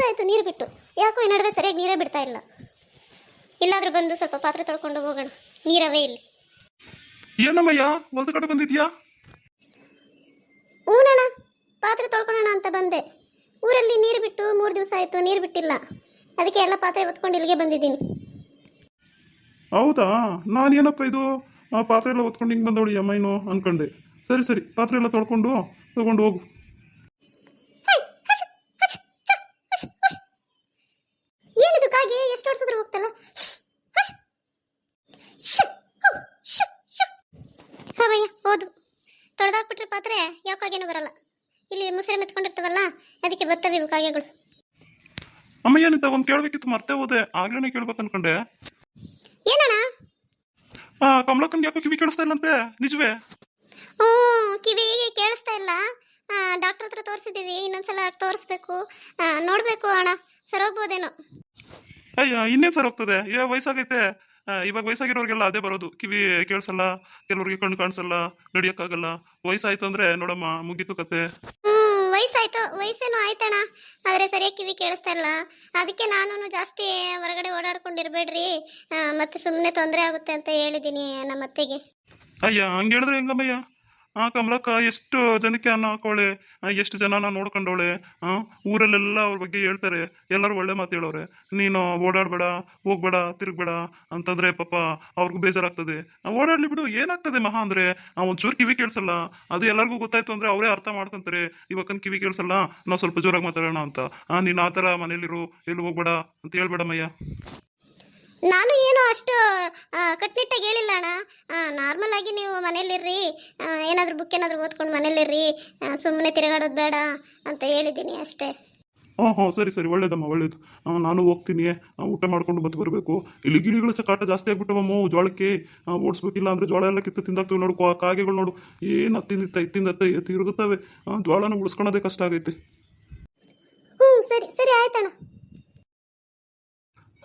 ದಿವಸ ಆಯಿತು ನೀರು ಬಿಟ್ಟು. ಯಾಕೋ ಈ ನಡುವೆ ಸರಿಯಾಗಿ ನೀರೇ ಬಿಡ್ತಾ ಇಲ್ಲ. ಇಲ್ಲಾದ್ರೂ ಬಂದು ಸ್ವಲ್ಪ ಪಾತ್ರೆ ತೊಳ್ಕೊಂಡು ಹೋಗೋಣ. ನೀರವೇ ಇಲ್ಲಿ. ಏನಮ್ಮಯ್ಯ ಹೊಲ್ದ ಕಡೆ ಬಂದಿದ್ಯಾ? ಹೂನಣ್ಣ ಪಾತ್ರೆ ತೊಳ್ಕೊಳ್ಳೋಣ ಅಂತ ಬಂದೆ. ಊರಲ್ಲಿ ನೀರು ಬಿಟ್ಟು ಮೂರು ದಿವಸ ಆಯಿತು ನೀರು ಬಿಟ್ಟಿಲ್ಲ. ಅದಕ್ಕೆ ಎಲ್ಲ ಪಾತ್ರೆ ಒತ್ಕೊಂಡು ಇಲ್ಲಿಗೆ ಬಂದಿದ್ದೀನಿ. ಹೌದಾ? ನಾನು ಏನಪ್ಪ ಇದು? ಆ ಪಾತ್ರೆ ಎಲ್ಲ ಒತ್ಕೊಂಡು ಹಿಂಗೆ ಬಂದೋಳಿ ಅಮ್ಮ ಏನು ಅನ್ಕೊಂಡೆ. ಸರಿ ಸರಿ ಪಾತ್ರೆ ಎಲ್ಲ ತೊಳ್ಕೊಂಡು ತೊಗೊಂಡು ಹೋಗು ಏನಿದು ಕಾಗೆ ಎಷ್ಟು ಹೊಡ್ಸಿದ್ರು ಹೋಗ್ತಲ್ಲ ಶ್ಶ್, ಹಶ್. ಶ್, ಹು, ಶ್, ಶ್. ಹಾವಯ್ಯ ಹೌದು ಪಾತ್ರೆ ಯಾವ ಕಾಗೆನೂ ಬರಲ್ಲ. ಇಲ್ಲಿ ಮುಸರೆ ಮೆತ್ಕೊಂಡಿರ್ತಾವಲ್ಲ ಅದಕ್ಕೆ ಬರ್ತವೆ ಇವು ಕಾಗೆಗಳು. ಅಮ್ಮ ಏನಂತ ಒಂದು ಕೇಳಬೇಕಿತ್ತು ಮರ್ತೇ ಹೋದೆ. ಆಗ್ಲೇ ಕೇಳ್ಬೇಕು ಅನ್ಕೊಂಡೆ. ಏನಣ್ಣ? ಆ ಕಮಲಕ್ಕಂಗೆ ಯಾಕೋ ಕಿವಿ ಕೇಳಿಸ್ತಾ ಇಲ್ಲಂತೆ? ನಿಜವೇ? ಹ್ಞೂ ಕಿವಿ ಕೇಳಿಸ್ತಾ ಇಲ್ಲ. ಡಾಕ್ಟರ್ ಹತ್ರ ತೋರಿಸಿದ್ದೀವಿ ಇನ್ನೊಂದ್ಸಲ ತೋರಿಸ್ಬೇಕು. ನೋಡಬೇಕು ಅಣ್ಣ ಸರೋಗ್ಬೋದೇನೋ ಅಯ್ಯ ಇನ್ನೇನು ಸರ್ ಹೋಗ್ತದೆ? ಏ ವಯಸ್ಸಾಗೈತೆ. ಇವಾಗ ವಯಸ್ಸಾಗಿರೋರಿಗೆಲ್ಲ ಅದೇ ಬರೋದು. ಕಿವಿ ಕೇಳಿಸಲ್ಲ ಕೆಲವ್ರಿಗೆ ಕಣ್ಣು ಕಾಣಿಸಲ್ಲ ನಡಿಯೋಕ್ಕಾಗಲ್ಲ. ವಯಸ್ಸಾಯ್ತು ಅಂದ್ರೆ ನೋಡಮ್ಮ ಮುಗೀತು ಕತೆ. ಹ್ಞೂ ವಯಸ್ಸಾಯ್ತು ವಯಸ್ಸೇನು ಆಯ್ತಣ್ಣ. ಆದರೆ ಸರಿಯಾಗಿ ಕಿವಿ ಕೇಳಿಸ್ತಾ ಇಲ್ಲ ಅದಕ್ಕೆ ನಾನು ಜಾಸ್ತಿ ಹೊರಗಡೆ ಓಡಾಡ್ಕೊಂಡಿರ್ಬೇಡ್ರಿ. ಆ, ಮತ್ತೆ ಸುಮ್ಮನೆ ತೊಂದರೆ ಆಗುತ್ತೆ ಅಂತ ಹೇಳಿದ್ದೀನಿ ನಮ್ಮ ಅತ್ತೆಗೆ ಅಯ್ಯ ಹಂಗೆ ಹೇಳಿದ್ರೆ ಹೆಂಗಮ್ಮಯ್ಯ? ಆ ಕಮಲಕ್ಕ ಎಷ್ಟು ಜನಕ್ಕೆ ಅನ್ನ ಹಾಕೋಳೆ ಎಷ್ಟು ಜನನ ನೋಡ್ಕೊಂಡವಳೆ, ಆ ಊರಲ್ಲೆಲ್ಲ ಅವ್ರ ಬಗ್ಗೆ ಹೇಳ್ತಾರೆ. ಎಲ್ಲರೂ ಒಳ್ಳೆ ಮಾತು ಹೇಳೋರೆ. ನೀನು ಓಡಾಡಬೇಡ, ಹೋಗ್ಬೇಡ, ತಿರುಗಬೇಡ ಅಂತಂದ್ರೆ ಪಾಪ ಅವ್ರಿಗೂ ಬೇಜಾರಾಗ್ತದೆ. ಓಡಾಡ್ಲಿ ಬಿಡು, ಏನಾಗ್ತದೆ ಮಹಾ ಅಂದ್ರೆ, ಆ ಒಂಚೂರು ಕಿವಿ ಕೇಳಿಸಲ್ಲ. ಅದು ಎಲ್ಲರಿಗೂ ಗೊತ್ತಾಯ್ತು ಅಂದ್ರೆ ಅವರೇ ಅರ್ಥ ಮಾಡ್ಕೊಂತಾರೆ. ಇವಕ್ಕನ್ ಕಿವಿ ಕೇಳಿಸಲ್ಲ, ನಾವು ಸ್ವಲ್ಪ ಜೋರಾಗಿ ಮಾತಾಡೋಣ ಅಂತ. ಆ, ನೀನು ಆ ಥರ ಮನೇಲಿರು ಎಲ್ಲಿ ಹೋಗ್ಬೇಡ ಅಂತ ಹೇಳ್ಬೇಡಮ್ಮಯ್ಯ. ನಾನು ಏನು ಅಷ್ಟು ಕಟ್ಟಿಟ್ಟಾಗಿ ಕಟ್ನಿಟ್ಟಾಗಿ ಹೇಳಿಲ್ಲ ಅಣ್ಣ. ನಾರ್ಮಲ್ ಆಗಿ ನೀವು ಮನೇಲಿರ್ರಿ ಏನಾದರೂ ಬುಕ್ ಏನಾದರೂ ಓದ್ಕೊಂಡು ಮನೇಲಿರ್ರಿ ಸುಮ್ಮನೆ ತಿರುಗಾಡೋದು ಬೇಡ ಅಂತ ಹೇಳಿದ್ದೀನಿ ಅಷ್ಟೇ. ಹಾಂ ಹಾಂ ಸರಿ ಸರಿ ಒಳ್ಳೇದಮ್ಮ ಒಳ್ಳೇದು. ನಾನು ಹೋಗ್ತೀನಿ. ಊಟ ಮಾಡ್ಕೊಂಡು ಬಂದು ಬರಬೇಕು. ಇಲ್ಲಿ ಗಿಳಿಗಳ ಚಕಾಟ ಜಾಸ್ತಿ ಆಗ್ಬಿಟ್ಟವಮ್ಮ ಜೋಳಕ್ಕೆ ಓಡಿಸ್ಬೇಕಿಲ್ಲ ಅಂದರೆ ಜೋಳ ಎಲ್ಲ ಕಿತ್ತು ತಿಂದಾಗ್ತವೆ ನೋಡು ಕಾಗೆಗಳು ನೋಡು. ಏನು ಹತ್ತಿಂದಿತ್ತ ಇತ್ತಿಂದತ್ತ ತಿರುಗುತ್ತವೆ. ಜೋಳನ ಉಳಿಸ್ಕೊಳ್ಳೋದೇ ಕಷ್ಟ ಆಗೈತೆ. ಹ್ಞೂ ಸರಿ ಸರಿ ಆಯ್ತಣ್ಣ.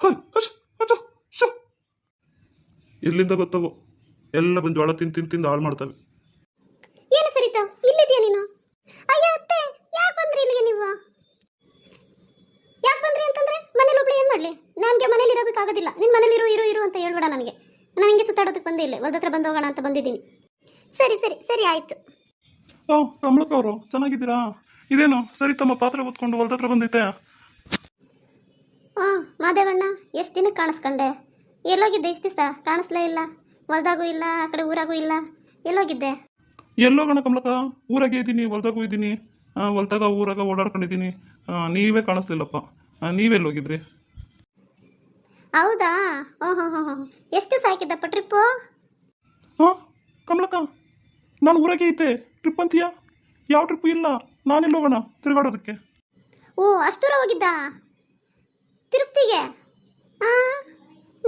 ಹಾಂ ಅಚ್, ಅಚ್ಚು, ಶೋ ಎಲ್ಲಿಂದ ಬರ್ತಾವೋ ಎಲ್ಲ ಬಂದು ಜೋಳ ತಿಂದು ತಿಂದು ತಿಂದು ಹಾಳು ಮಾಡ್ತವೆ. ಏನು ಸರಿತಾ? ಇಲ್ಲಿದ್ಯಾ ನೀನು? ಅಯ್ಯೋ ಅತ್ತೆ ಯಾಕೆ ಬಂದ್ರಿ ಇಲ್ಲಿಗೆ ನೀವು? ಯಾಕೆ ಬಂದ್ರಿ ಅಂತಂದ್ರೆ ಮನೇಲಿ ಒಬ್ಳು ಏನು ಮಾಡಲಿ? ನನಗೆ ಮನೇಲಿ ಇರೋದಕ್ಕಾಗೋದಿಲ್ಲ ನಿನ್ನ ಮನೇಲಿ ಇರು ಇರು ಇರು ಅಂತ ಹೇಳ್ಬೇಡ ನನಗೆ. ನಾನು ಹಿಂಗೆ ಸುತ್ತಾಡೋದಕ್ಕೆ ಬಂದೇ ಇಲ್ಲ. ಹೊಲ್ದತ್ರ ಬಂದು ಹೋಗೋಣ ಅಂತ ಬಂದಿದ್ದೀನಿ. ಸರಿ ಸರಿ ಸರಿ ಆಯಿತು. ಓ ಕಮಲಕ್ಕ ಅವರು ಚೆನ್ನಾಗಿದ್ದೀರಾ? ಇದೇನು? ಸರಿ ತಮ್ಮ ಪಾತ್ರೆ ಓದ್ಕೊಂಡು ಹೊಲ್ದ ಹತ್ರ ಬಂದೈತೆ ಹಾಂ ಮಾದೇವಣ್ಣ ಎಷ್ಟು ದಿನಕ್ಕೆ ಕಾಣಿಸ್ಕೊಂಡೆ? ಎಲ್ಲೋಗಿದ್ದೆ ಇಷ್ಟು ದಿವಸ? ಕಾಣಿಸ್ಲೇ ಇಲ್ಲ. ಹೊಲ್ದಾಗೂ ಇಲ್ಲ ಆ ಕಡೆ ಊರಾಗೂ ಇಲ್ಲ. ಎಲ್ಲೋಗಿದ್ದೆ? ಎಲ್ಲೋಗೋಣ ಕಮಲಕ್ಕ ಊರಾಗೆ ಇದ್ದೀನಿ ಹೊಲ್ದಾಗೂ ಇದ್ದೀನಿ ಹೊಲ್ದಾಗ ಊರಾಗ ಓಡಾಡ್ಕೊಂಡಿದ್ದೀನಿ ನೀವೇ ಕಾಣಿಸ್ಲಿಲ್ಲಪ್ಪ. ನೀವೆಲ್ಲೋಗಿದ್ರಿ ಹೌದಾ? ಓಹೋ ಹೋ ಹೋ ಎಷ್ಟು ಸಾಕಿದ್ದಪ್ಪ ಟ್ರಿಪ್ಪು? ಹಾಂ ಕಮಲಕ್ಕ ನಾನು ಊರಾಗೆ ಇದ್ದೆ. ಟ್ರಿಪ್ ಅಂತೀಯಾ? ಯಾವ ಟ್ರಿಪ್ ಇಲ್ಲ. ನಾನೆಲ್ಲೋಗೋಣ ತಿರುಗಾಡೋದಕ್ಕೆ? ಓ ಅಷ್ಟು ದೂರ ಹೋಗಿದ್ದ? ತಿರುಪ್ತಿಗೆ? ಆ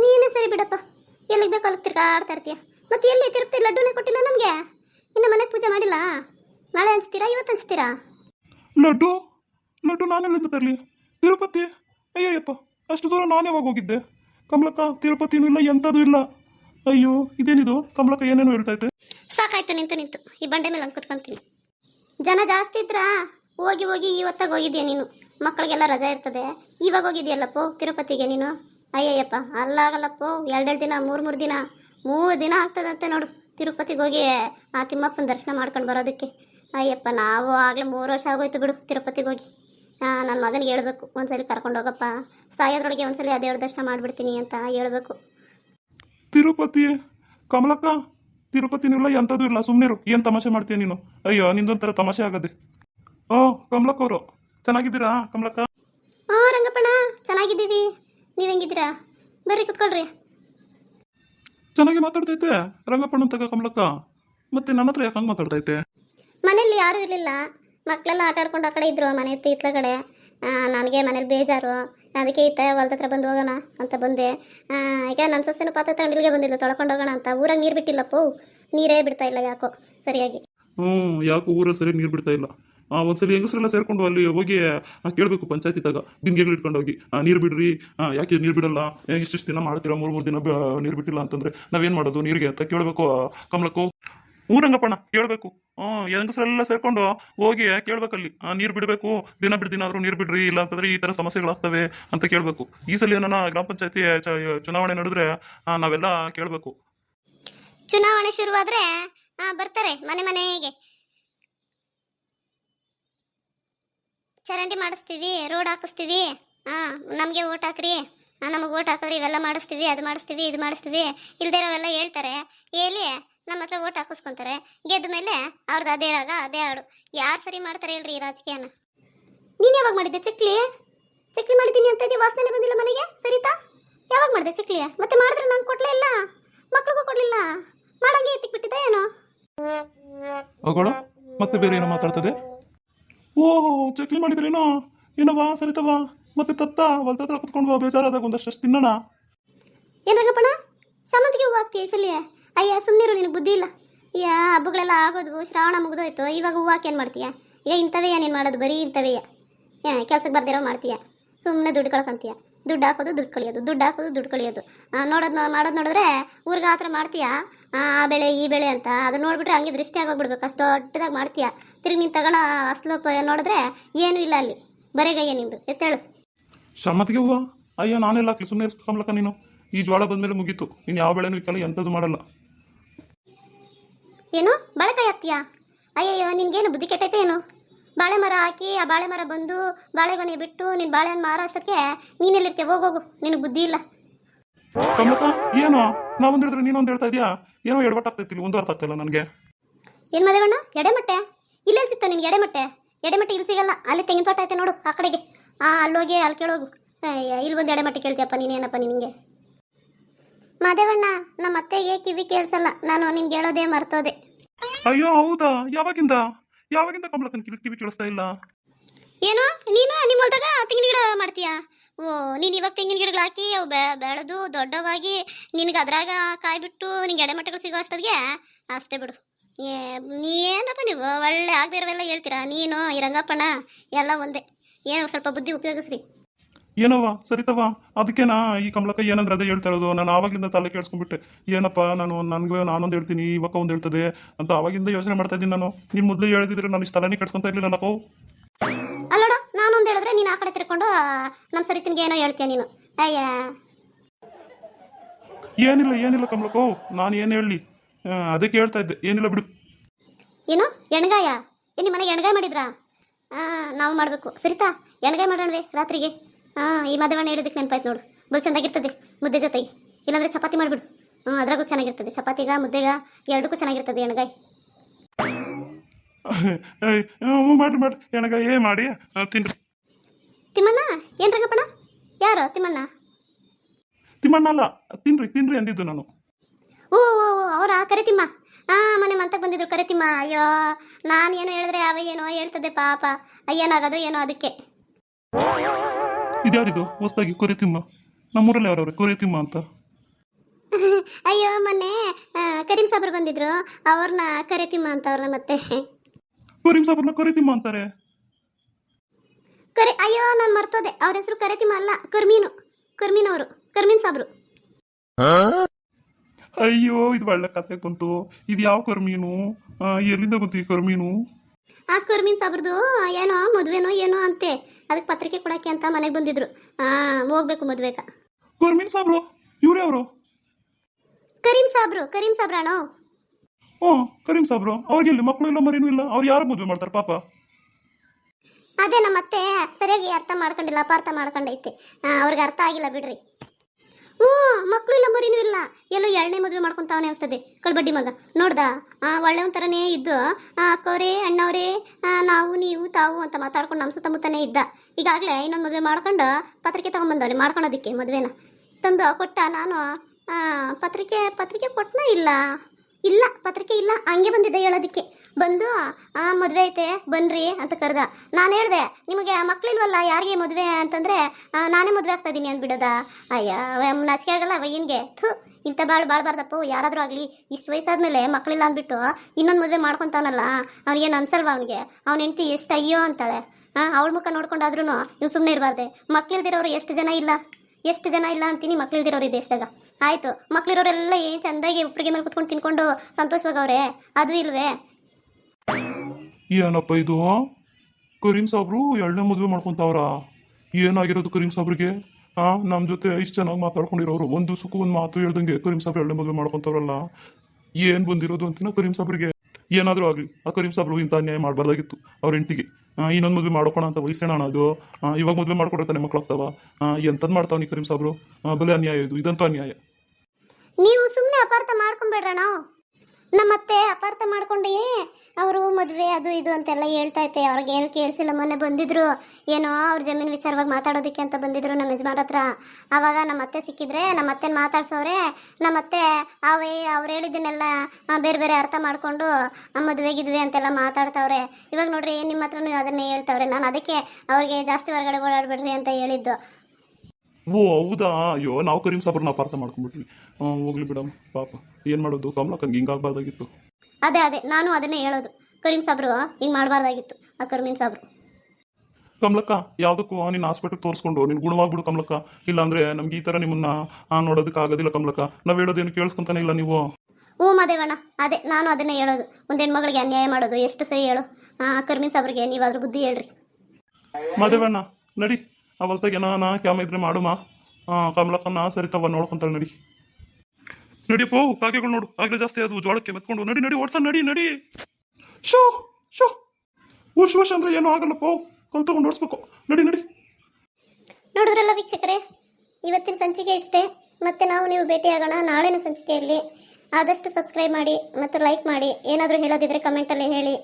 ನೀನೇ ಸರಿ ಬಿಡಪ್ಪ. ಎಲ್ಲಿಗೆ ಬೇಕು ಅಲ್ಲಿಗೆ ತಿರ್ಗಾಡ್ತಾ ಇರ್ತೀಯ. ಮತ್ತೆ ಎಲ್ಲಿ ತಿರುಪ್ತಿ ಲಡ್ಡುನೇ ಕೊಟ್ಟಿಲ್ಲ ನಮಗೆ? ಇನ್ನು ಮನೆಗೆ ಪೂಜೆ ಮಾಡಿಲ್ಲ? ನಾಳೆ ಅನ್ಸ್ತೀರಾ ಇವತ್ತು ಅನ್ಸ್ತೀರಾ ಲಡ್ಡು? ಲಡ್ಡು ನಾನೆಲ್ಲಿಂದ ಬರಲಿ ತಿರುಪತಿ? ಅಯ್ಯಯ್ಯಪ್ಪ ಅಷ್ಟು ದೂರ ನಾನು ಯಾವಾಗ ಹೋಗಿದ್ದೆ? ಕಮಲಕ್ಕ ತಿರುಪತಿನೂ ಇಲ್ಲ ಎಂಥದ್ದು ಇಲ್ಲ. ಅಯ್ಯೋ ಇದೇನಿದು? ಕಮಲಕ್ಕ ಏನೇನೋ ಹೇಳ್ತಾ ಇದ್ದೆ. ಸಾಕಾಯ್ತು ನಿಂತು ನಿಂತು. ಈ ಬಂಡೆ ಮೇಲೆ ಕುತ್ಕೊಂತೀನಿ. ಜನ ಜಾಸ್ತಿ ಇದ್ರಾ? ಹೋಗಿ ಹೋಗಿ ಇವತ್ತಾಗ ಹೋಗಿದ್ಯಾ ನೀನು? ಮಕ್ಕಳಿಗೆಲ್ಲ ರಜಾ ಇರ್ತದೆ. ಇವಾಗ ಹೋಗಿದ್ಯಲ್ಲಪ್ಪೋ ತಿರುಪತಿಗೆ ನೀನು? ಅಯ್ಯಯ್ಯಪ್ಪ, ಅಲ್ಲಾಗಲ್ಲಪ್ಪೋ. ಎರಡೆರಡು ದಿನ, ಮೂರು ಮೂರು ದಿನ. ಮೂರು ದಿನ ಆಗ್ತದಂತೆ ನೋಡು ತಿರುಪತಿಗೆ ಹೋಗಿ ಆ ತಿಮ್ಮಪ್ಪನ ದರ್ಶನ ಮಾಡ್ಕೊಂಡು ಬರೋದಕ್ಕೆ. ಅಯ್ಯಪ್ಪ, ನಾವು ಆಗಲೇ ಮೂರು ವರ್ಷ ಆಗೋಯ್ತು ಬಿಡು ತಿರುಪತಿಗೆ ಹೋಗಿ. ನನ್ನ ಮಗನಿಗೆ ಹೇಳ್ಬೇಕು, ಒಂದ್ಸಲಿ ಕರ್ಕೊಂಡು ಹೋಗಪ್ಪ. ಸಾಯೋದ್ರೊಳಗೆ ಒಂದ್ಸಲಿ ಆ ದೇವ್ರ ದರ್ಶನ ಮಾಡಿಬಿಡ್ತೀನಿ ಅಂತ ಹೇಳ್ಬೇಕು. ತಿರುಪತಿ ಕಮಲಕ್ಕ ತಿರುಪತಿ ನೀವು ಎಂಥದ್ದು ಇಲ್ಲ. ಸುಮ್ಮನೆ ಏನು ತಮಾಷೆ ಮಾಡ್ತೀಯ ನೀನು? ಅಯ್ಯೋ, ನಿಂದೊಂಥರ ತಮಾಷೆ ಆಗದೆ. ಓ ಕಮಲಕ್ಕ ಅವರು ಚೆನ್ನಾಗಿದ್ದೀರಾ ಕಮಲಕ್ಕ? ಹಾ ರಂಗಪ್ಪಣ್ಣ ಚೆನ್ನಾಗಿದ್ದೀವಿ. ನೀವು ಹೆಂಗಿದ್ದೀರಾ? ಬರ್ರಿ ಕುತ್ಕೊಳ್ರಿ. ಚೆನ್ನಾಗಿ ಮಾತಾಡ್ತೈತೆ ರಂಗಪ್ಪಣ್ಣ ತಗ ಕಮಲಕ್ಕ. ಮತ್ತೆ ನನ್ನ ಹತ್ರ ಯಾಕೆ ಹಂಗೆ ಮಾತಾಡ್ತೈತೆ? ಮನೇಲಿ ಯಾರು ಇರಲಿಲ್ಲ. ಮಕ್ಕಳೆಲ್ಲ ಆಟ ಆಡ್ಕೊಂಡು ಆ ಕಡೆ ಇದ್ರು ಮನೆ ಇತ್ತು ಇತ್ಲ ಕಡೆ. ನನಗೆ ಮನೇಲಿ ಬೇಜಾರು. ಅದಕ್ಕೆ ಇತ್ತ ಹೊಲ್ದ ಹತ್ರ ಬಂದು ಹೋಗೋಣ ಅಂತ ಬಂದೆ. ಈಗ ನನ್ನ ಸಸ್ಯನ ಪಾತ್ರ ತಂಡಿಲ್ಗೆ ಬಂದಿಲ್ಲ ತೊಳ್ಕೊಂಡು ಹೋಗೋಣ ಅಂತ. ಊರಾಗ ನೀರು ಬಿಟ್ಟಿಲ್ಲಪ್ಪು. ನೀರೇ ಬಿಡ್ತಾ ಇಲ್ಲ ಯಾಕೋ ಸರಿಯಾಗಿ. ಹ್ಞೂ ಯಾಕೋ ಊರ ಸರಿ ನೀರು ಬಿಡ್ತಾ ಇಲ್ಲ. ಒಂದ್ಸಲಿ ಹೆಂಗಸರೆಲ್ಲ ಸೇರ್ಕೊಂಡು ಅಲ್ಲಿ ಹೋಗಿ ಕೇಳಬೇಕು ಪಂಚಾಯತಿ ತಗ ಬಿಂದಿಗೆಗಳು ಇಟ್ಕೊಂಡು ಹೋಗಿ? ನೀರು ಬಿಡ್ರಿ. ಯಾಕೆ ನೀರು ಬಿಡಲ್ಲ? ಇಷ್ಟಿಷ್ಟು ದಿನ ಮಾಡ್ತೀರಾ? ಮೂರು ಮೂರು ದಿನ ನೀರು ಬಿಟ್ಟಿಲ್ಲ ಅಂತಂದ್ರೆ ನಾವೇನು ಮಾಡೋದು? ನೀರಿಗೆ ಅಂತ ಕೇಳಬೇಕು ಕಮಲಕ್ಕೋ. ಊರಂಗಪ್ಪಣ್ಣ ರಂಗಪ್ಪಣ್ಣ ಕೇಳಬೇಕು. ಹ್ಞೂ ಹೆಂಗಸರೆಲ್ಲ ಸೇರ್ಕೊಂಡು ಹೋಗಿ ಕೇಳ್ಬೇಕಲ್ಲಿ ನೀರ್ ಬಿಡಬೇಕು. ದಿನ ಬಿಡ್, ದಿನ ನೀರು ಬಿಡ್ರಿ. ಇಲ್ಲ ಅಂತಂದ್ರೆ ಈ ತರ ಸಮಸ್ಯೆಗಳಾಗ್ತವೆ ಅಂತ ಕೇಳ್ಬೇಕು. ಈ ಸಲ ನನ್ನ ಗ್ರಾಮ ಪಂಚಾಯತಿ ಚುನಾವಣೆ ನಡೆದ್ರೆ ನಾವೆಲ್ಲ ಕೇಳಬೇಕು. ಚುನಾವಣೆ ಶುರುವಾದ್ರೆ ಬರ್ತಾರೆ ಮನೆ ಮನೆಗೆ. ಚರಂಡಿ ಮಾಡಿಸ್ತೀವಿ, ರೋಡ್ ಹಾಕಿಸ್ತೀವಿ. ಹಾಂ ನಮಗೆ ಓಟ್ ಹಾಕ್ರಿ. ನಮಗೆ ಓಟ್ ಹಾಕಿದ್ರೆ ಇವೆಲ್ಲ ಮಾಡಿಸ್ತೀವಿ, ಅದು ಮಾಡಿಸ್ತೀವಿ, ಇದು ಮಾಡಿಸ್ತೀವಿ. ಇಲ್ದೇ ಇರೋವೆಲ್ಲ ಹೇಳ್ತಾರೆ. ಹೇಳಿ ನಮ್ಮ ಹತ್ರ ಓಟ್ ಹಾಕಿಸ್ಕೊಂತಾರೆ. ಗೆದ್ದ ಮೇಲೆ ಅವ್ರದ್ದು ಅದೇ ರಾಗ, ಅದೇ ಹಾಡು. ಯಾರು ಸರಿ ಮಾಡ್ತಾರೆ ಹೇಳ್ರಿ ಈ ರಾಜಕೀಯನ? ನೀನು ಯಾವಾಗ ಮಾಡಿದ್ದೆ ಚಕ್ಲಿ? ಚಕ್ಲಿ ಮಾಡಿದ್ದೀನಿ ಅಂತ ವಾಸನೆ ಬಂದಿಲ್ಲ ಮನೆಗೆ? ಸರಿತಾ? ಯಾವಾಗ ಮಾಡಿದೆ ಚಕ್ಲಿ? ಮತ್ತೆ ಮಾಡಿದ್ರೆ ನಂಗೆ ಕೊಡ್ಲೇ ಇಲ್ಲ. ಮಕ್ಳಿಗೂ ಕೊಡ್ಲಿಲ್ಲ. ಮಾಡಂಗೆ ಎತ್ತಿಕ್ಬಿಟ್ಟಿದ್ದ ಏನು? ಮತ್ತೆ ಬೇರೆ ಏನೋ ಮಾತಾಡ್ತದೆ ಓಹೋ, ಚಕ್ಲಿ ಮಾಡಿದ್ರೇನೋ ಏನವ್ವ ಸರಿತವ ಮತ್ತೆ ತತ್ತ, ಹೊಲ್ದ ಹತ್ರ ಕುತ್ಕೊಂಡು ಬೇಜಾರಾದಾಗ ಒಂದಷ್ಟು ತಿನ್ನೋಣ. ಏನ್ ಸಾಮಂತಿಗೆ ಹೂವು ಹಾಕ್ತೀಯ ಈ ಅಯ್ಯ ಸುಮ್ಮನಿರು ನಿನಗೆ ಬುದ್ಧಿ ಇಲ್ಲ. ಅಯ್ಯ, ಹಬ್ಬಗಳೆಲ್ಲ ಆಗೋದು ಶ್ರಾವಣ ಮುಗಿದೋಯ್ತು, ಇವಾಗ ಹೂವು ಹಾಕಿ ಏನು ಮಾಡ್ತೀಯ? ಈಗ ಇಂಥವೇ ನೀನು ಮಾಡೋದು, ಬರೀ ಇಂಥವೇ ಕೆಲ್ಸಕ್ಕೆ ಬರ್ದಿರೋ ಮಾಡ್ತೀಯ? ಸುಮ್ಮನೆ ದುಡ್ಡು ಕಳ್ಕೊಂತೀಯ? ದುಡ್ಡು ಹಾಕೋದು, ದುಡ್ಡು ಕಳಿಯೋದು, ದುಡ್ಡು ಹಾಕೋದು, ದುಡ್ಡು ಕಳಿಯೋದು. ನೋಡೋದು ಮಾಡೋದು ನೋಡಿದ್ರೆ ಊರಿಗೆ ಆ ಥರ ಮಾಡ್ತೀಯ? ಆ ಆ ಬೆಳೆ, ಈ ಬೆಳೆ ಅಂತ. ಅದು ನೋಡಿಬಿಟ್ರೆ ಹಂಗೆ ದೃಷ್ಟಿ ಆಗೋಗ್ಬಿಡ್ಬೇಕು, ಅಷ್ಟು ದೊಡ್ಡದಾಗಿ ಮಾಡ್ತೀಯ? ತಿರುಗಿ ನೀನು ಅಸ್ಲು ನೋಡಿದ್ರೆ ಏನೂ ಇಲ್ಲ ಅಲ್ಲಿ. ಬರೆಗಯ್ಯ ನಿಂದು. ಎತ್ತೇಳು. ಶಾಮತಿಗೆ ಹೂವ? ಅಯ್ಯೋ ನಾನೆಲ್ಲ. ಸುಮ್ಮನೆ ಇರ್ಸ್ಕೊಂಬ್ಲಕ್ಕ ನೀನು. ಈ ಜ್ವಾಳ ಬಂದಮೇಲೆ ಮುಗೀತು. ನೀನು ಯಾವ ಬೆಳೆನೂ ಇಕ್ಕಲ್ಲ ಎಂಥದ್ದು ಮಾಡಲ್ಲ. ಏನು? ಬಾಳೆಕಾಯಿ ಹಾಕ್ತೀಯಾ ಅಯ್ಯಯ್ಯೋ ನಿನ್ಗೇನು ಬುದ್ಧಿ ಕೆಟ್ಟೈತೆ ಏನು? ಬಾಳೆ ಮರ ಹಾಕಿ ಆ ಬಾಳೆ ಮರ ಬಂದು ಬಾಳೆಗೊನೆ ಬಿಟ್ಟು ನೀನು ಬಾಳೆಹಣ್ಣು ಮಾರೋ ಅಷ್ಟಕ್ಕೆ ನೀನೆಲ್ಲಿರ್ತೀಯ ಹೋಗೋಗು ನಿನಗೆ ಬುದ್ಧಿ ಇಲ್ಲ. ಏನು? ಏನೋ ನಾವೊಂದು ಹೇಳಿದ್ರೆ ನೀನೊಂದು ಹೇಳ್ತಾ ಇದೆಯಾ? ಏನೋ ಎಡವಟ್ಟಾಗ್ತೈತಿ ಒಂದು ಅರ್ಥ ಆಗ್ತಿಲ್ಲ ನನಗೆ. ಏನು ಮದೇವಣ್ಣ ಎಡೆಮಟ್ಟೆ ಇಲ್ಲೇ ಸಿಗ್ತಾ ನಿಮ್ಗೆ ಎಡೆಮಟ್ಟೆ? ಎಡೆಮಟ್ಟೆ ಇಲ್ಲಿ ಸಿಗಲ್ಲ. ಅಲ್ಲಿ ತೆಂಗಿನ ತೋಟ ಐತೆ ನೋಡು ಆ ಕಡೆಗೆ. ಆ ಅಲ್ಲೋಗಿ ಅಲ್ಲಿ ಕೇಳೋಗು. ಅಯ್ಯ ಇಲ್ಲಿ ಬಂದು ಎಡೆಮಟ್ಟೆ ಕೇಳ್ತೀಯಪ್ಪ ನೀನೇನಪ್ಪ ನಿನಗೆ? ಮಾದೇವಣ್ಣ ನಮ್ಮ ಅತ್ತೆಗೆ ಕಿವಿ ಕೇಳಿಸಲ್ಲ. ನಾನು ನಿಮ್ಗೆ ಹೇಳೋದೇ ಮರ್ತೋದೆ. ಅಯ್ಯೋ ಹೌದಾ? ಯಾವಾಗಿಂದ? ಯಾವಾಗಿಂದ ಕಮಲಕ್ಕನ ಕಿವಿ ಕಿವಿ ಕೇಳಿಸ್ತಾ ಇಲ್ಲ? ಏನು? ನೀನು? ನಿಮ್ಮ ಹೊಲ್ದಾಗ ತೆಂಗಿನ ಗಿಡ ಮಾಡ್ತೀಯಾ? ಓ ನೀನು ಇವಾಗ ತೆಂಗಿನ ಗಿಡಗಳು ಹಾಕಿ ಅವು ಬೆ ಬೆಳೆದು ದೊಡ್ಡವಾಗಿ ನಿನಗೆ ಅದ್ರಾಗ ಕಾಯ್ಬಿಟ್ಟು ನಿಂಗೆ ಎಡೆಮಟ್ಟಗಳು ಸಿಗೋ ಅಷ್ಟೊತ್ತಿಗೆ? ಅಷ್ಟೇ ಬಿಡು. ಏನಪ್ಪ ನೀವು ಒಳ್ಳೆ ಆಗದೆ ಇರೋವೆಲ್ಲ ಹೇಳ್ತೀರಾ? ನೀನು ಈ ರಂಗಪ್ಪಣ್ಣ ಎಲ್ಲ ಒಂದೇ. ಏನೋ ಸ್ವಲ್ಪ ಬುದ್ಧಿ ಉಪಯೋಗಿಸ್ರಿ. ಏನವ್ವ? ಅದಕ್ಕೆ ನಾ ಈ ಕಮಲಕ್ಕ ಏನಂದ್ರೆ ಅದೇ ಹೇಳ್ತಾ ಇರೋದು. ನಾನು ಆವಾಗಿಂದ ತಲೆ ಕೇಳಿಸ್ಕೊಂಡ್ಬಿಟ್ಟೆ ಏನಪ್ಪ ನಾನು ನನಗೆ ನಾನೊಂದು ಹೇಳ್ತೀನಿ ಇವಕ್ಕ ಒಂದು ಹೇಳ್ತದೆ ಅಂತ ಆವಾಗಿಂದ ಯೋಚನೆ ಮಾಡ್ತಾ ಇದ್ದೀನಿ ನಾನು. ನೀನು ಮೊದಲು ಹೇಳಿದ್ರೆ ನಾನು ಇಷ್ಟು ತಲೆನೇ ಕೆಡ್ಸ್ಕೊಂತ ಇರ್ಲಿಲ್ಲಲ್ಲಕ್ಕೋ ಅಲ್ಲೋಡ ನಾನೊಂದು ಹೇಳಿದ್ರೆ ನೀನು ಆ ಕಡೆ ತಿರ್ಕೊಂಡು ನಮ್ಮ ಸರಿತಿನ್ಗೆ ಏನೋ ಹೇಳ್ತೀಯ ನೀನು. ಅಯ್ಯ. ಏನಿಲ್ಲ ಏನಿಲ್ಲ ಕಮಲಕ್ಕೋ. ನಾನು ಏನು ಹೇಳಲಿ? ಅದಕ್ಕೆ ಹೇಳ್ತಾ ಇದ್ದೆ. ಏನಿಲ್ಲ ಬಿಡು. ಏನು? ಎಣ್ಗಾಯ? ಏ ನಿಮ್ಮ ಮನೆಗೆ ಎಣ್ಗಾಯ ಮಾಡಿದ್ರಾ? ನಾವು ಮಾಡಬೇಕು. ಸರಿತಾ? ಎಣ್ಗಾಯ ಮಾಡೋಣವೆ ರಾತ್ರಿಗೆ. ಹಾಂ ಈ ಮದುವೆ ಹೇಳಿದಕ್ಕೆ ನೆನಪಾಯ್ತು ನೋಡು. ಬಲ್ ಚೆನ್ನಾಗಿರ್ತದೆ ಮುದ್ದೆ ಜೊತೆಗೆ. ಇಲ್ಲಾಂದ್ರೆ ಚಪಾತಿ ಮಾಡಿಬಿಡು. ಹ್ಞೂ ಅದ್ರಾಗೂ ಚೆನ್ನಾಗಿರ್ತದೆ. ಚಪಾತಿಗ ಮುದ್ದೆಗ ಎರಡಕ್ಕೂ ಚೆನ್ನಾಗಿರ್ತದೆ ಎಣ್ಗಾಯಿ. ಹ್ಞೂ ಮಾಡಿ ಮಾಡಿ ಏನಗ ಏ ಮಾಡಿ. ತಿನ್ರಿ. ತಿಮ್ಮಣ್ಣ ಏನು ಯಾರು ತಿಮ್ಮಣ್ಣ? ತಿಮ್ಮಣ್ಣ ಅಲ್ಲ. ತಿನ್ರಿ ತಿನ್ರಿ ಅಂದಿದ್ದು ನಾನು. ಓ ಓ ಓ, ಅವರ ಕರಿತಿಮ್ಮ. ಹಾ ಮನೆ ಮಂತಕ್ಕೆ ಬಂದಿದ್ರು ಕರಿತಿಮ್ಮ. ಅಯ್ಯೋ ನಾನು ಏನೋ ಹೇಳಿದ್ರೆ ಅವ ಏನೋ ಹೇಳ್ತದೆ ಪಾಪ. ಏನಾಗೋದು ಏನೋ ಅದಕ್ಕೆ. ಇದ್ಯಾರಿದು? ಹೊಸದಾಗಿ ಕುರಿತಿಮ್ಮ. ನಮ್ಮೂರಲ್ಲಿ ಯಾರವ್ರೆ? ಕುರಿತಿಮ್ಮ ಅಂತ. ಅಯ್ಯೋ ಮೊನ್ನೆ ಕರೀಂ ಸಾಬ್ರು ಬಂದಿದ್ರು. ಅವ್ರನ್ನ ಕರಿತಿಮ್ಮ ಅಂತ ಅವ್ರನ್ನ ಮತ್ತೆ. ಕರೀಂ ಸಾಬ್ರನ್ನ ಕರಿತಿಮ್ಮ ಅಂತಾರೆ. ಕರೆ ಅಯ್ಯೋ ನಾನು ಮರ್ತೋದೆ. ಅವ್ರ ಹೆಸರು ಕರಿತಿಮ್ಮ ಅಲ್ಲ ಕರ್ಮೀನು. ಕರ್ಮೀನ್ ಅವರು ಕರ್ಮೀನ್ ಸಾಬ್ರು. ಅಯ್ಯೋ ಇದು ಒಳ್ಳೆ ಕತೆ ಕುಂತು. ಇದು ಯಾವ ಕರ್ಮೀನು? ಎಲ್ಲಿಂದ ಬಂತು ಈ ಕರ್ಮೀನು? ಆ ಕರ್ಮೀನ್ ಸಾಬ್ರದು ಏನೋ ಮದುವೆನೋ ಏನೋ ಅಂತೆ. ಅದಕ್ಕೆ ಪತ್ರಿಕೆ ಕೊಡಕ್ಕೆ ಅಂತ ಮನೆಗೆ ಬಂದಿದ್ರು. ಆ ಹೋಗ್ಬೇಕು ಮದುವೆಗ. ಕರ್ಮೀನ್ ಸಾಬ್ರು? ಇವ್ರು ಯಾರು ಕರೀಂ ಸಾಬ್ರು ಕರೀಂ ಸಾಬ್ರಾಣೋ. ಓ ಕರೀಂ ಸಾಬ್ರು. ಅವ್ರಿಗೆ ಇಲ್ಲಿ ಮಕ್ಕಳು ಇಲ್ಲ ಮರಿನೂ ಇಲ್ಲ. ಅವ್ರು ಯಾರು ಮದುವೆ ಮಾಡ್ತಾರೆ ಪಾಪ? ಅದೇ ನಮ್ಮ ಅತ್ತೆ ಸರಿಯಾಗಿ ಅರ್ಥ ಮಾಡ್ಕೊಂಡಿಲ್ಲ ಅಪಾರ್ಥ ಮಾಡ್ಕೊಂಡೈತೆ. ಅವ್ರಿಗೆ ಅರ್ಥ ಆಗಿಲ್ಲ ಬಿಡ್ರಿ. ಹ್ಞೂ ಮಕ್ಕಳು ಇಲ್ಲ ಮರಿನೂ ಇಲ್ಲ. ಎಲ್ಲೋ ಎರಡನೇ ಮದುವೆ ಮಾಡ್ಕೊಂತಾವನೆ ಅನ್ಸ್ತದೆ. ಕಳ್ಬಡ್ಡಿ ಮಗ. ನೋಡ್ದ? ಆ, ಒಳ್ಳೆಯವನ್ ಥರನೇ ಇದ್ದು ಅಕ್ಕವ್ರೇ ಅಣ್ಣವ್ರೇ ನಾವು ನೀವು ತಾವು ಅಂತ ಮಾತಾಡ್ಕೊಂಡು ನಮ್ಮ ಸುತ್ತಮುತ್ತನೇ ಇದ್ದ. ಈಗಾಗಲೇ ಇನ್ನೊಂದು ಮದುವೆ ಮಾಡ್ಕೊಂಡು ಪತ್ರಿಕೆ ತೊಗೊಂಬಂದವ್ರೆ ಮಾಡ್ಕೊಳೋದಕ್ಕೆ ಮದುವೆನ. ತಂದು ಕೊಟ್ಟ ನಾನು ಪತ್ರಿಕೆ ಪತ್ರಿಕೆ ಕೊಟ್ಟನ ಇಲ್ಲ? ಇಲ್ಲ ಪತ್ರಿಕೆ ಇಲ್ಲ ಹಂಗೆ ಬಂದಿದ್ದೆ ಹೇಳೋದಕ್ಕೆ. ಬಂದು, ಆ, ಮದುವೆ ಐತೆ, ಬನ್ರಿ ಅಂತ ಕರೆದ. ನಾನು ಹೇಳ್ದೆ, ನಿಮಗೆ ಮಕ್ಕಳಿಲ್ವಲ್ಲ ಯಾರಿಗೆ ಮದುವೆ ಅಂತಂದ್ರೆ ನಾನೇ ಮದುವೆ ಆಗ್ತಾ ಇದ್ದೀನಿ ಅಂದ್ಬಿಡೋದ? ಅಯ್ಯ ನಾಚಿಕೆ ಆಗಲ್ಲ ವಯ್ಯನ್ಗೆ ಥು, ಇಂಥ ಬಾಳ್ ಬಾಳ್ಬಾರ್ದಪ್ಪ, ಯಾರಾದರೂ ಆಗಲಿ, ಇಷ್ಟು ವಯಸ್ಸಾದ್ಮೇಲೆ ಮಕ್ಕಳಿಲ್ಲ ಅಂದ್ಬಿಟ್ಟು ಇನ್ನೊಂದು ಮದುವೆ ಮಾಡ್ಕೊತಾನಲ್ಲ ಅವ್ನಿಗೇನು ಅನ್ಸಲ್ವಾ ಅವನಿಗೆ. ಅವ್ನ ಹೆಂಡತಿ ಎಷ್ಟು ಅಯ್ಯೋ ಅಂತಾಳೆ. ಹಾಂ ಅವಳ ಮುಖ ನೋಡ್ಕೊಂಡಾದ್ರೂ ಇವ್ನು ಸುಮ್ಮನೆ ಇರಬಾರ್ದೆ. ಮಕ್ಳಿಲ್ದಿರೋರು ಎಷ್ಟು ಜನ ಇಲ್ಲ? ಎಷ್ಟು ಜನ ಇಲ್ಲ ಅಂತೀನಿ ಮಕ್ಳು ಇಲ್ದಿರೋರು ಈ ದೇಶದಾಗ. ಆಯ್ತು, ಮಕ್ಳಿರೋರೆಲ್ಲ ಏನು ಚೆಂದಾಗಿ ಉಪ್ಪಿಗೆ ಮೇಲೆ ಕುತ್ಕೊಂಡು ತಿನ್ಕೊಂಡು ಸಂತೋಷವಾಗವ್ರೆ ಅದು ಇಲ್ವೇ? ಏನಪ್ಪ ಇದು? ಕರೀಂ ಸಾಬ್ರು ಎರಡನೇ ಮದುವೆ ಮಾಡ್ಕೊಂತಾವ್ರ. ಏನಾಗಿರೋದು ಕರೀಂ ಸಾಬ್ರಿಗೆ? ಆ ನಮ್ಮ ಜೊತೆ ಇಷ್ಟು ಚೆನ್ನಾಗಿ ಮಾತಾಡ್ಕೊಂಡಿರೋರು. ಒಂದು ಸುಖ ಒಂದು ಮಾತು ಹೇಳ್ದಂಗೆ ಕರೀಂ ಸಾಬ್ರು ಎರಡನೇ ಮದುವೆ ಮಾಡ್ಕೊಂತಾವ್ರಲ್ಲ. ಏನು ಬಂದಿರೋದು ಅಂತಿನ ಕರೀಂ ಸಾಬ್ರಿಗೆ? ಏನಾದರೂ ಆಗಲಿ, ಆ ಕರೀಂ ಸಾಬ್ರು ಇಂಥ ಅನ್ಯಾಯ ಮಾಡಬಾರ್ದಾಗಿತ್ತು ಅವ್ರ ಹೆಂಡತಿಗೆ. ಇನ್ನೊಂದು ಮದುವೆ ಮಾಡ್ಕೊಳ ಅಂತ ವಯಸ್ಸೇಣ ಅದು? ಇವಾಗ ಮದುವೆ ಮಾಡ್ಕೊಡ್ತಾನೆ ಮಕ್ಳಾಗ್ತಾವ ಎಂತದ್ ಮಾಡ್ತಾವ ನೀ ಕರೀಂ ಸಾಬ್ರು? ಬಲೆ ಅನ್ಯಾಯ ಇದು, ಇದಂತೂ ಅನ್ಯಾಯ. ನೀವು ಸುಮ್ಮನೆ ಅಪಾರ್ಥ ಮಾಡ್ಕೊಂಬೇಡ್ರಣ್ಣ. ನಮ್ಮತ್ತೆ ಅಪಾರ್ಥ ಮಾಡ್ಕೊಂಡಿ, ಅವರು ಮದುವೆ, ಅದು ಇದು ಅಂತೆಲ್ಲ ಹೇಳ್ತಾ ಇತ್ತೆ ಅವ್ರಿಗೆ ಏನು ಕೇಳಿಸಿಲ್ಲ. ಮೊನ್ನೆ ಬಂದಿದ್ರು, ಏನೋ ಅವ್ರ ಜಮೀನು ವಿಚಾರವಾಗಿ ಮಾತಾಡೋದಕ್ಕೆ ಅಂತ ಬಂದಿದ್ರು ನಮ್ಮ ಯಜಮಾನ್ ಹತ್ರ. ಆವಾಗ ನಮ್ಮ ಅತ್ತೆ ಸಿಕ್ಕಿದ್ರೆ, ನಮ್ಮ ಅತ್ತೆನ ಮಾತಾಡ್ಸೋರೆ ನಮ್ಮ ಅತ್ತೆ ಅವೇ, ಅವ್ರು ಹೇಳಿದ್ದನ್ನೆಲ್ಲ ಬೇರೆ ಬೇರೆ ಅರ್ಥ ಮಾಡಿಕೊಂಡು ಮದುವೆಗಿದ್ವಿ ಮದುವೆ ಗಿದ್ವೆ ಅಂತೆಲ್ಲ ಮಾತಾಡ್ತಾವ್ರೆ. ಇವಾಗ ನೋಡ್ರಿ ನಿಮ್ಮ ಹತ್ರನೂ ಅದನ್ನೇ ಹೇಳ್ತಾವ್ರೆ. ನಾನು ಅದಕ್ಕೆ ಅವ್ರಿಗೆ ಜಾಸ್ತಿ ಹೊರಗಡೆ ಓಡಾಡಬೇಡ್ರಿ ಅಂತ ಹೇಳಿದ್ದು. ಓ ಹೌದಾ? ಅಯ್ಯೋ ನಾವು ಕರಿ ಸಾಬ್ರು ನಾವು ಪಾರ್ಥ ಮಾಡ್ಕೊಂಡ್ಬಿಟ್ವಿ. ಹೋಗ್ಲಿ ಬಿಡಮ್ಮ ಪಾಪ. ಏನು ಮಾಡೋದು? ಕಮಲಕ್ಕಂಗೆ ಹಿಂಗಾಗಬಾರ್ದಾಗಿತ್ತು ಅದೇ ಅದೇ ನಾನು ಅದನ್ನೇ ಹೇಳೋದು. ಕರೀಂ ಸಾಬ್ರು ಹಿಂಗೆ ಮಾಡಬಾರ್ದಾಗಿತ್ತು ಆ ಕರ್ಮೀನ್ ಸಾಬ್ರು. ಕಮಲಕ್ಕ ಯಾವುದಕ್ಕೂ ನಿನ್ನ ಹಾಸ್ಪಿಟಲ್ ತೋರಿಸ್ಕೊಂಡು ನಿನ್ನ ಗುಣವಾಗ್ಬಿಡು ಕಮಲಕ್ಕ. ಇಲ್ಲಾಂದ್ರೆ ನಮ್ಗೆ ಈ ಥರ ನಿಮ್ಮನ್ನ ನೋಡೋದಕ್ಕೆ ಆಗೋದಿಲ್ಲ ಕಮಲಕ್ಕ. ನಾವು ಹೇಳೋದೇನು ಕೇಳಿಸ್ಕೊಂತಾನೆ ಇಲ್ಲ ನೀವು? ಹ್ಞೂ ಮಾದೇವಣ್ಣ ಅದೇ ನಾನು ಅದನ್ನೇ ಹೇಳೋದು. ಒಂದು ಹೆಣ್ಮಗಳಿಗೆ ಅನ್ಯಾಯ ಮಾಡೋದು ಎಷ್ಟು ಸರಿ ಹೇಳು. ಆ ಕರ್ಮೀನ್ ಸಾಬ್ರಿಗೆ ನೀವಾದ್ರೂ ಬುದ್ಧಿ ಹೇಳ್ರಿ. ಮಾದೇವಣ್ಣ ನಡಿ. ಅವಲ್ತಾಗ ನಾ ಕ್ಯಾಮ ಇದ್ರೆ ಮಾಡುಮ ಕಮಲಕ್ಕನ್ನ ಸರಿತವ ನೋಡ್ಕೊಂತಾಳೆ ನಡಿ. ನಡಿಯಪ್ಪೋ ಕಾಗೆಗಳು ನೋಡು. ಆಗಲೇ ಜಾಸ್ತಿ ಅದು ಜೋಳಕ್ಕೆ ಮೆತ್ಕೊಂಡು. ನಡಿ ನಡಿ, ಓಡ್ಸ, ನಡಿ ನಡಿ. Show show. ಉಶ್ ಉಶ್ ಅಂದ್ರೆ ಏನೋ ಆಗಲ್ಲಪ್ಪೋ ಕಲ್ ತಗೊಂಡು ಓಡಿಸ್ಬೇಕು. ನಡಿ ನಡಿ. ನೋಡಿದ್ರಲ್ಲ ವೀಕ್ಷಕರೇ, ಇವತ್ತಿನ ಸಂಚಿಕೆ ಇಷ್ಟೇ. ಮತ್ತೆ ನಾವು ನೀವು ಭೇಟಿಯಾಗೋಣ ನಾಳಿನ ಸಂಚಿಕೆಯಲ್ಲಿ. ಆದಷ್ಟು ಸಬ್ಸ್ಕ್ರೈಬ್ ಮಾಡಿ ಮತ್ತು ಲೈಕ್ ಮಾಡಿ. ಏನಾದರೂ ಹೇಳೋದಿದ್ರೆ ಕಮೆಂಟಲ್ಲಿ ಹೇಳಿ.